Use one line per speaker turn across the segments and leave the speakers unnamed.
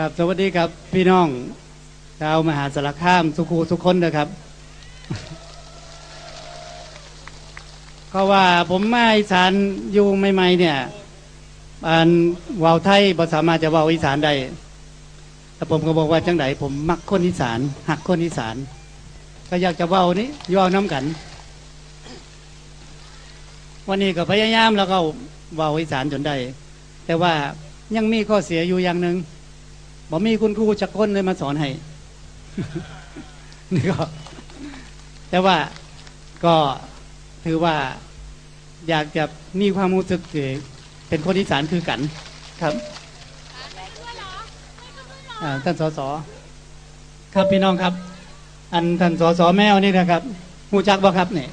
ครับสวัสดีครับพี่น้องชาวมหาสารคามสุขูสุขคนนะครับก็ว่าผมมาอีสานอยู่ใหม่ๆเนี่ยอันวาวไทยบ่สามารถจะวาอีสานได้แต่ผมก็บอกว่าจังไดผมมักคนอีสานหักคนอีสาน ก็อยากจะเว้านี้ย่อน้ำกัน วันนี้ก็พยายามแล้วก็เว้าอีสานจนได้แต่ว่ายังมีข้อเสียอยู่อย่างหนึ่ง บ่มีคุณครูจักคนเลยมาสอนให้นี่ก็แต่ว่าก็ถือว่าอยากจะมีความรู้สึกเป็นคนอีสานคือกันครับอ่าท่านสสครับพี่น้องครับ อันท่านสสแมวนี่นะครับหูจักบ่ครับเนี่ย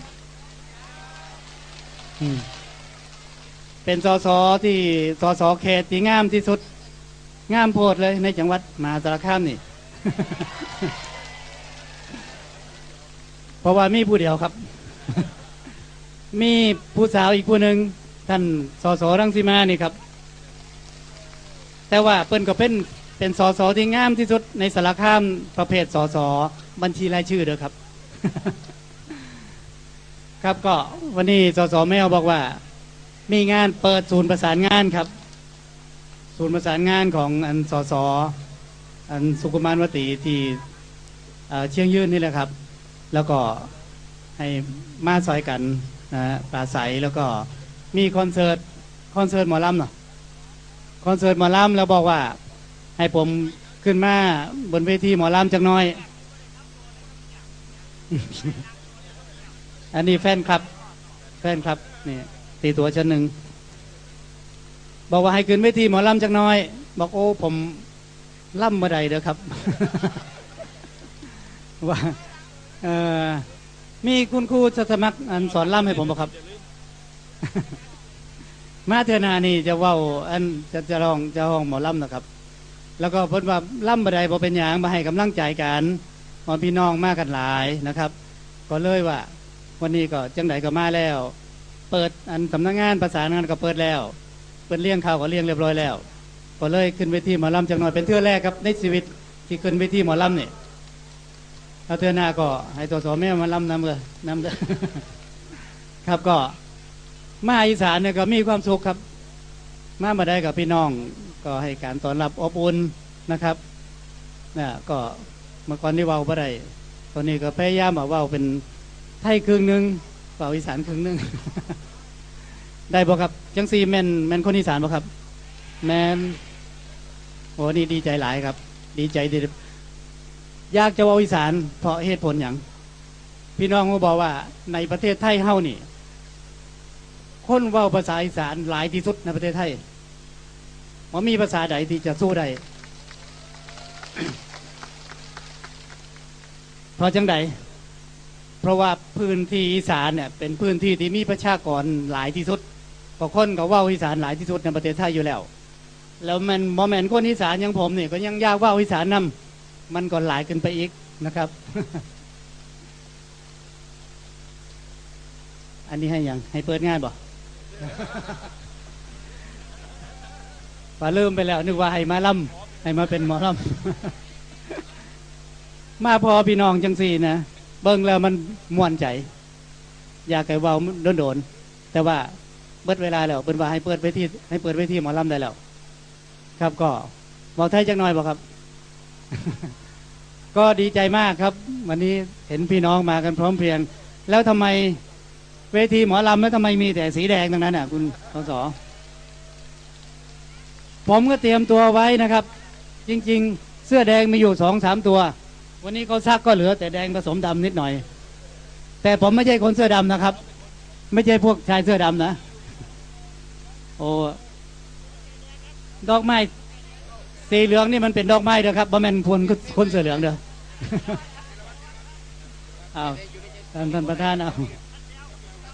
เป็นสสที่สสเขตที่งามที่สุด งามโพดเลยในจังหวัดมหาสารคามนี่ เพราะว่ามีผู้เดียวครับ มีผู้สาวอีกผู้หนึ่งท่านสสรังสีมานี่ครับ แต่ว่าเปิ้นก็เป็นเป็นสสที่งามที่สุดในสารคามประเภทสสบัญชีรายชื่อเด้อครับ ครับก็วันนี้สสแมวบอกว่า มีงานเปิดศูนย์ประสานงานครับ ศูนย์ประสานงานของอันสสอันสุกุมารวตีที่เอ่อเชียงยืนนี่แหละครับ แล้วก็ให้มาซอยกันนะฮะปราศัยแล้วก็มีคอนเสิร์ตคอนเสิร์ตหมอลำเนาะคอนเสิร์ตหมอลำแล้วบอกว่า ให้ผมขึ้นมาบนเวทีหมอลำจักน้อย อันนี้แฟนคลับ แฟนคลับนี่ตีตัวชั้นหนึ่ง บอกว่าให้ขึ้นเวทีหมอลำจักน้อย บอกโอ้ผมล่ำมาใดเด้อครับ ว่ามีคุณครูสมัครอันสอนล่ำให้ผมบอกครับ มาเทนานี่จะว่าอันจะจะร้องจะห้องหมอล่ำนะครับ แล้วก็พิ่นว่าล่ำบัไดบอเป็นอย่างมาให้กำลังใจกันหมอพี่น้องมากันหลายนะครับ ก็เลยว่า วันนี้ก็จังไดก็มาแล้ว เปิดอันสำนักงานประสานงานก็เปิดแล้ว เปิดเลี้ยงข้าวก็เลี้ยงเรียบร้อยแล้วก็เลยขึ้นเวทีหมอลำจังหน่อยเป็นเทื่อแรกครับในชีวิตที่ขึ้นเวทีหมอลำเนี่ยเอาเทื่อหน้าก็ให้ตัวสอแม่มาลำนำเลยนำเด้อครับก็มาอีสานเนี่ยก็มีความสุขครับ มามาได้กับพี่น้อง ก็ให้การต้อนรับอบอุ่นนะครับนะก็เมื่อก่อนที่ว้าวบ่ได้ตอนนี้ก็พยายามบอกว่าเว้าเป็นไทยครึ่งหนึ่งเว้าอีสานครึ่งหนึ่ง ได้บ่ครับ จังซีแมนแมนคนอีสานบ่ครับ แมนโอ้นี่ดีใจหลายครับ ดีใจดีอยากจะเว้าอีสานเพราะเหตุผลอย่างพี่น้องก็บอกว่าในประเทศไทยเฮานี่ คนเว้าภาษาอีสานหลายที่สุดในประเทศไทยว่ามีภาษาใดที่จะสู้ได้เพราะจังใดเพราะว่าพื้นที่อีสานเนี่ยเป็นพื้นที่ที่มีประชากรหลายที่สุด ก็คนก็เว่าอีสานหลายที่สุดในประเทศไทยอยู่แล้ว แล้วมันบอแมนคนอีสานอย่างผมเนี่ยก็ยังยากว่าอีสานนำมันก็หลายขึ้นไปอีกนะครับ อันนี้ให้ยังให้เปิดง่ายบ่ว่าลืมไปแล้ว นึกว่าให้มาล่ำให้มาเป็นหมอล่ำมาพอพี่น้องจังสี่นะเบิ่งแล้วมันม่วนใจ อยากให้เว้าโดนๆแต่ว่า เบิดเวลาแล้วเป็นว่าให้เปิดเวทีให้เปิดเวทีหมอลำได้แล้ว ครับก็บอกไทยจังหน่อยบอกครับ ก็ดีใจมากครับ วันนี้เห็นพี่น้องมากันพร้อมเพรียง แล้วทำไมเวทีหมอลำแล้วทำไมมีแต่สีแดงตรงนั้นอะ คุณสสผมก็เตรียมตัวไว้นะครับ จริง ๆ เสื้อแดงมีอยู่สองสามตัว วันนี้เขาซักก็เหลือแต่แดงผสมดำนิดหน่อย แต่ผมไม่ใช่คนเสื้อดำนะครับ ไม่ใช่พวกชายเสื้อดำนะ โอ้ดอกไม้สีเหลืองนี่มันเป็นดอกไม้เด้อครับบ่แม่นคนคนเสือเหลืองเด้อเอาท่านท่านประธานเอา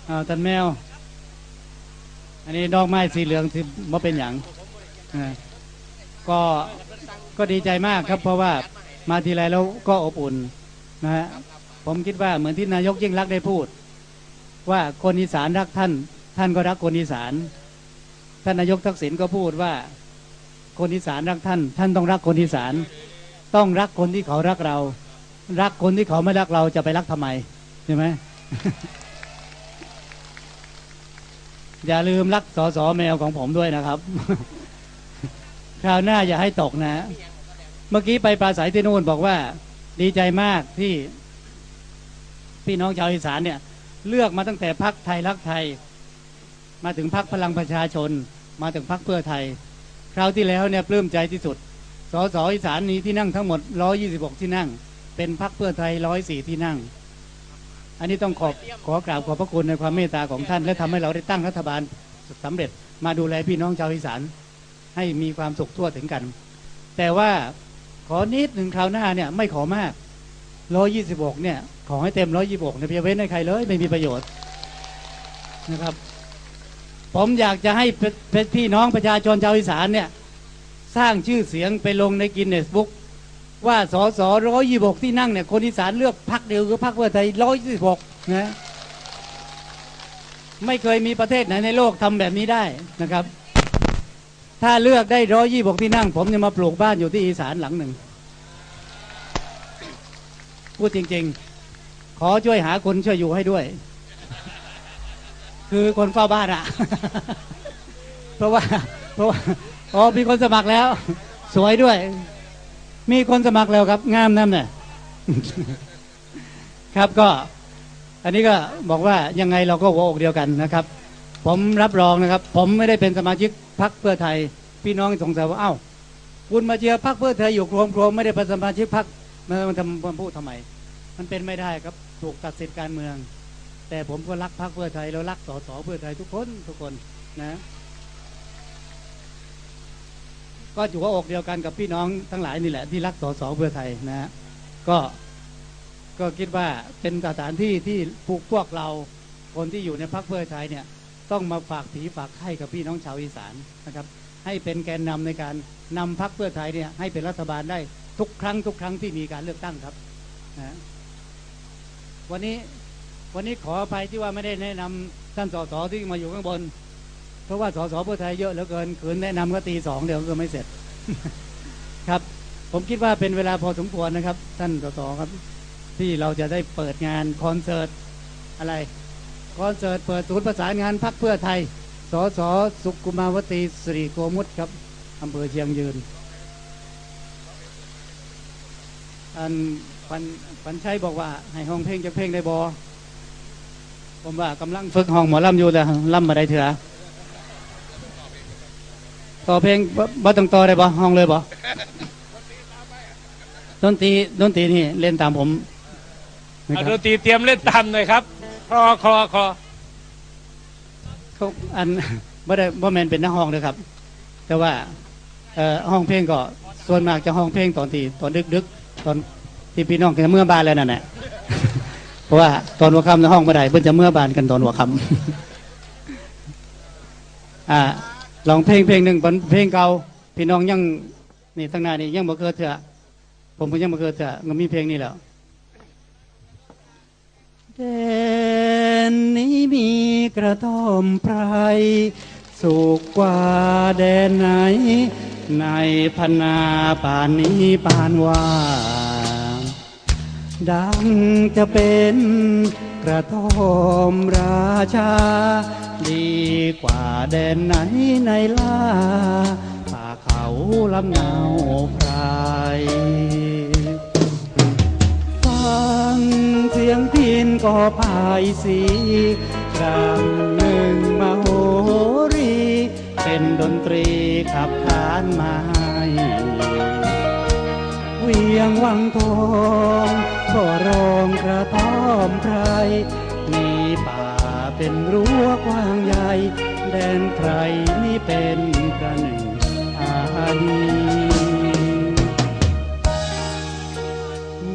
เอาท่านแมว อันนี้ดอกไม้สีเหลืองที่บ่เป็นอย่างก็ก็ดีใจมากครับ เพราะว่ามาทีไรแล้วก็อบอุ่นนะฮะผมคิดว่าเหมือนที่นายกยิ่งรักได้พูด ว่าคนอีสานรักท่าน ท่านก็รักคนอีสาน ท่านนายกทักษิณก็พูดว่า คนอีสานรักท่าน ท่านต้องรักคนอีสาน ต้องรักคนที่เขารักเรา รักคนที่เขาไม่รักเราจะไปรักทำไมใช่ไหมอย่าลืมรักสอสอแมวของผมด้วยนะครับ คราวหน้าอย่าให้ตกนะ เมื่อกี้ไปปราศัยที่นู่นบอกว่า ดีใจมากที่ พี่น้องชาวอีสานเนี่ย เลือกมาตั้งแต่พักไทยรักไทย มาถึงพักพลังประชาชน มาถึงพักเพื่อไทย คราวที่แล้วเนี่ยปลื้มใจที่สุด สสอีสานนี้ที่นั่งทั้งหมด 126 ที่นั่ง เป็นพักเพื่อไทย 104 ที่นั่ง อันนี้ต้องขอบขอกราบขอบพระคุณในความเมตตาของท่าน และทำให้เราได้ตั้งรัฐบาลสำเร็จมาดูแลพี่น้องชาวอีสานให้มีความสุขทั่วถึงกัน แต่ว่าขอนิดหนึ่งคราวหน้าเนี่ยไม่ขอมาก 126 เนี่ยขอให้เต็ม 126นะเพียเว้นให้ใครเลยไม่มีประโยชน์นะครับ ผมอยากจะให้พี่น้องประชาชนชาวอีสานเนี่ยสร้างชื่อเสียงไปลงในกินเนสบุ๊กว่าสอสอร้อยยี่บกที่นั่งเนี่ยคนอีสานเลือกพักเดียวคือพักเพื่อไทยร้อยยี่บกนะไม่เคยมีประเทศไหนในโลกทำแบบนี้ได้นะครับ ถ้าเลือกได้ร้อยยี่บกที่นั่ง ผมจะมาปลูกบ้านอยู่ที่อีสานหลังหนึ่งพูดจริง ๆ ขอช่วยหาคนช่วยอยู่ให้ด้วย คือคนเฝ้าบ้านอะเพราะว่า เพราะว่าอ๋อมีคนสมัครแล้ว สวยด้วย มีคนสมัครแล้วครับ งามนั่นน่ะครับก็ อันนี้ก็บอกว่ายังไงเราก็หัวอกเดียวกันนะครับ ผมรับรองนะครับ ผมไม่ได้เป็นสมาชิกพรรคเพื่อไทย พี่น้องสงสัยว่าเอ้าคุณมาเชียร์พรรคเพื่อไทยอยู่โครมโครมไม่ได้เป็นสมาชิกพรรคมันมันทำมันพูดทำไม มันเป็นไม่ได้ครับ ถูกตัดสิทธิการเมือง แต่ผมก็รักพรรคเพื่อไทยแล้วรักสสเพื่อไทยทุกคนทุกคนนะ ก็อยู่หัวอกเดียวกันกับพี่น้องทั้งหลายนี่แหละ ที่รักสสเพื่อไทยนะ ก็ก็คิดว่าเป็นสถานที่ที่พวกพวกเราคนที่อยู่ในพรรคเพื่อไทยเนี่ย ต้องมาฝากผีฝากไข่กับพี่น้องชาวอีสานนะครับ ให้เป็นแกนนำในการนำพรรคเพื่อไทยเนี่ยให้เป็นรัฐบาลได้ทุกครั้งทุกครั้งที่มีการเลือกตั้งครับนะวันนี้ วันนี้ขออภัยที่ว่าไม่ได้แนะนำท่านสสที่มาอยู่ข้างบน เพราะว่าสสเพื่อไทยเยอะเหลือเกินขืนแนะนำก็ตีสองเดี๋ยวก็ไม่เสร็จ ครับ ผมคิดว่าเป็นเวลาพอสมควรนะครับ ท่านสสครับ ที่เราจะได้เปิดงานคอนเสิร์ตอะไรคอนเสิร์ตเปิดศูนย์ประสานงานพักเพื่อไทยสสสุกุมาวตีสิริโกมุตครับอำเภอเชียงยืนอันปันปันชัยบอกว่า ให้ห้องเพลงจะเพลงได้บอ ผมว่ากำลังฝึกห้องหมอลำอยู่แต่ลำมาได้เถอะต่อเพลงบ่บ่ต้องต่อได้บ่ห้องเลยบ่ดนตรีดนตรีนี่เล่นตามผมนะ
เอา
ค
ด
รับ
นตรีเตรียมเล่นตามหน่อยครับคลอคลอคลอ
เขาอันบ่ได้บ่แมนเป็นนักห้องเลยครับ แต่ว่าเอ่อห้องเพลงก็ส่วนมากจะห้องเพลงตอนที่ตอนดึกๆตอนที่พี่น้องกันเมื่อบานแล้วนั่นแหละ เพราะว่าตอนหัวค่ำในห้องไม่ได้เพิ่นจะเมื่อบานกันตอนหัวค่ำอ่าลองเพลงเพลงหนึ่งเพลงเก่าพี่น้องยังนี่ตั้งหน้านี่ยังบ่เคยเถอะผมก็ยังบ่เคยเถอะก็มีเพลงนี้แล้วแดนนี้มีกระท่อมไพรสุขกว่าแดนไหน ในพนาป่านนี้ปานว่า ดังจะเป็นกระท่อมราชา ดีกว่าแดนไหนในล่าป่าเขาลำเนาไพรฟังเสียงพินก็พายสีครั้งหนึ่งมาโหรี เป็นดนตรีขับขานมาให้เวียงวังทอง ก็รองกระท่อมไพรมีป่าเป็นรั้วกว้างใหญ่ แดนไพรนี่เป็นประหนึ่งอาณี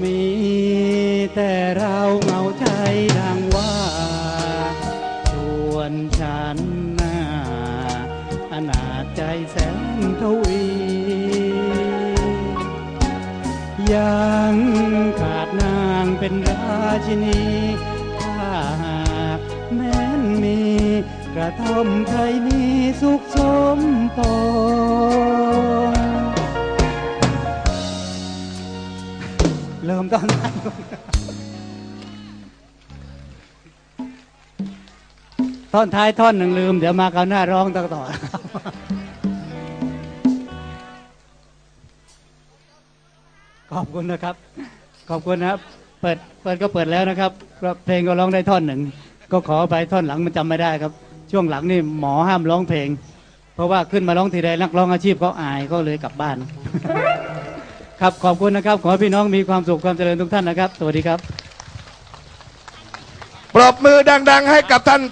มีแต่เราเหงาใจดังว่าชวนฉันหน้าอนาจใจแสนทวี ยังขาดนางเป็นราชินีถ้าหากแม้นมีกระท่อมไทยนี้สุขสมปองเริ่มตอนนั้นท่อนท้ายท่อนหนึ่งลืม เดี๋ยวมาคราวหน้าร้องต่อต่อ ขอบคุณนะครับ ขอบคุณนะครับ เปิดเปิดก็เปิดแล้วนะครับเพลงก็ร้องได้ท่อนหนึ่ง ก็ขอไปท่อนหลังมันจำไม่ได้ครับ ช่วงหลังนี่หมอห้ามร้องเพลง เพราะว่าขึ้นมาร้องทีใดนักร้องอาชีพเขาอายก็เลยกลับบ้าน ครับขอบคุณนะครับ ขอให้พี่น้องมีความสุขความเจริญทุกท่านนะครับ สวัสดีครับ
ปรบมือดัง ๆ ให้กับท่าน